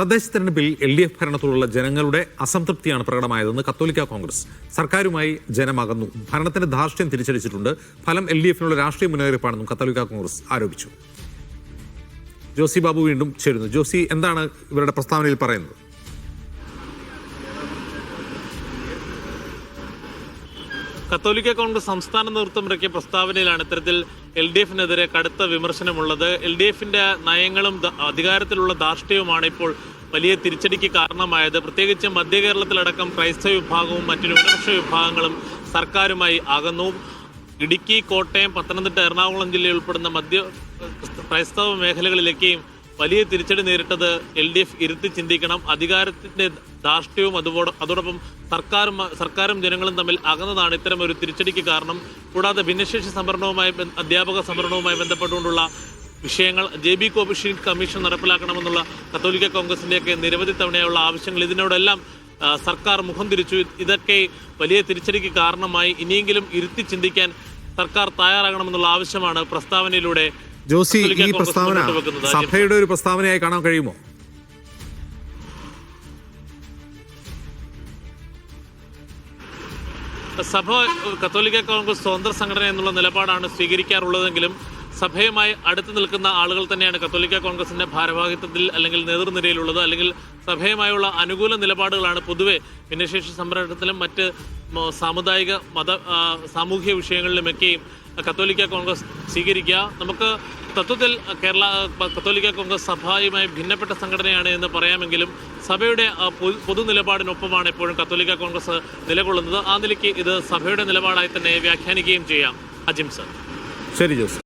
തദ്ദേശ തെരഞ്ഞെടുപ്പിൽ L D F ഭരണത്തോടുള്ള ജനങ്ങളുടെ അസംതൃപ്തിയാണ് പ്രകടമായതെന്ന് കത്തോലിക്ക കോൺഗ്രസ്. സർക്കാരുമായി ജനമകന്നു. ഭരണത്തിന്റെ ധാർഷ്ട്യം തിരിച്ചടിച്ചിട്ടുണ്ട്. ഫലം എൽ ഡി എഫിനുള്ള രാഷ്ട്രീയ മുന്നേറിപ്പാണെന്നും കത്തോലിക്ക കോൺഗ്രസ് ആരോപിച്ചു. ജോസി ബാബു വീണ്ടും ചേരുന്നു. ജോസി എന്താണ് ഇവരുടെ പ്രസ്താവനയിൽ പറയുന്നത്? കത്തോലിക്ക കോൺഗ്രസ് സംസ്ഥാന നേതൃത്വം ഇറക്കിയ പ്രസ്താവനയിലാണ് ഇത്തരത്തിൽ എൽ ഡി എഫിനെതിരെ കടുത്ത വിമർശനമുള്ളത്. എൽ ഡി എഫിന്റെ നയങ്ങളും അധികാരത്തിലുള്ള ധാർഷ്ട്യവുമാണ് ഇപ്പോൾ വലിയ തിരിച്ചടിക്ക് കാരണമായത്. പ്രത്യേകിച്ച് മധ്യ കേരളത്തിലടക്കം ക്രൈസ്തവ വിഭാഗവും മറ്റു ന്യൂനപക്ഷ വിഭാഗങ്ങളും സർക്കാരുമായി അകന്നു. ഇടുക്കി കോട്ടയം പത്തനംതിട്ട എറണാകുളം ജില്ലയിൽ ഉൾപ്പെടുന്ന മധ്യ ക്രൈസ്തവ മേഖലകളിലേക്കും വലിയ തിരിച്ചടി നേരിട്ടത് എൽ ഡി എഫ് ഇരുത്തി ചിന്തിക്കണം. അധികാരത്തിന്റെ ധാർഷ്ട്യവും അതുപോലെ അതോടൊപ്പം സർക്കാരും സർക്കാരും ജനങ്ങളും തമ്മിൽ അകന്നതാണ് ഇത്തരം ഒരു തിരിച്ചടിക്ക് കാരണം. കൂടാതെ ഭിന്നശേഷി സംവരണവുമായി അധ്യാപക സംവരണവുമായി ബന്ധപ്പെട്ടുകൊണ്ടുള്ള വിഷയങ്ങൾ ജെ ബി കോപിഷീൻ കമ്മീഷൻ നടപ്പിലാക്കണമെന്നുള്ള കത്തോലിക്ക കോൺഗ്രസിന്റെയൊക്കെ നിരവധി തവണയുള്ള ആവശ്യങ്ങൾ ഇതിനോടെല്ലാം സർക്കാർ മുഖം തിരിച്ചു. ഇതൊക്കെ വലിയ തിരിച്ചടിക്ക് കാരണമായി ഇനിയെങ്കിലും ഇരുത്തി ചിന്തിക്കാൻ സർക്കാർ തയ്യാറാകണമെന്നുള്ള ആവശ്യമാണ് പ്രസ്താവനയിലൂടെ ജോസി ഈ പ്രസ്താവന സഭയുടെ ഒരു പ്രസ്താവനയായി കാണാൻ കഴിയുമോ? സഭ കത്തോലിക്ക കോൺഗ്രസ് സ്വതന്ത്ര സംഘടന എന്നുള്ള നിലപാടാണ് സ്വീകരിക്കാറുള്ളതെങ്കിലും സഭയുമായി അടുത്ത് നിൽക്കുന്ന ആളുകൾ തന്നെയാണ് കത്തോലിക്ക കോൺഗ്രസിന്റെ ഭാരവാഹിത്വത്തിൽ അല്ലെങ്കിൽ നേതൃനിരയിലുള്ളത്. അല്ലെങ്കിൽ സഭയുമായുള്ള അനുകൂല നിലപാടുകളാണ് പൊതുവെ ഭിന്നശേഷി സംരക്ഷണത്തിലും മറ്റ് സാമുദായിക മത സാമൂഹ്യ വിഷയങ്ങളിലുമൊക്കെയും കത്തോലിക്ക കോൺഗ്രസ് സ്വീകരിക്കുക. നമുക്ക് തത്വത്തിൽ കേരള കത്തോലിക്ക കോൺഗ്രസ് സഭയുമായി ഭിന്നപ്പെട്ട സംഘടനയാണ് എന്ന് പറയാമെങ്കിലും സഭയുടെ പൊതു- നിലപാടിനൊപ്പമാണ് എപ്പോഴും കത്തോലിക്ക കോൺഗ്രസ് നിലകൊള്ളുന്നത്. ആ നിലയ്ക്ക് ഇത് സഭയുടെ നിലപാടായി തന്നെ വ്യാഖ്യാനിക്കുകയും ചെയ്യാം. അജിം സർ. ശരി ജോസി.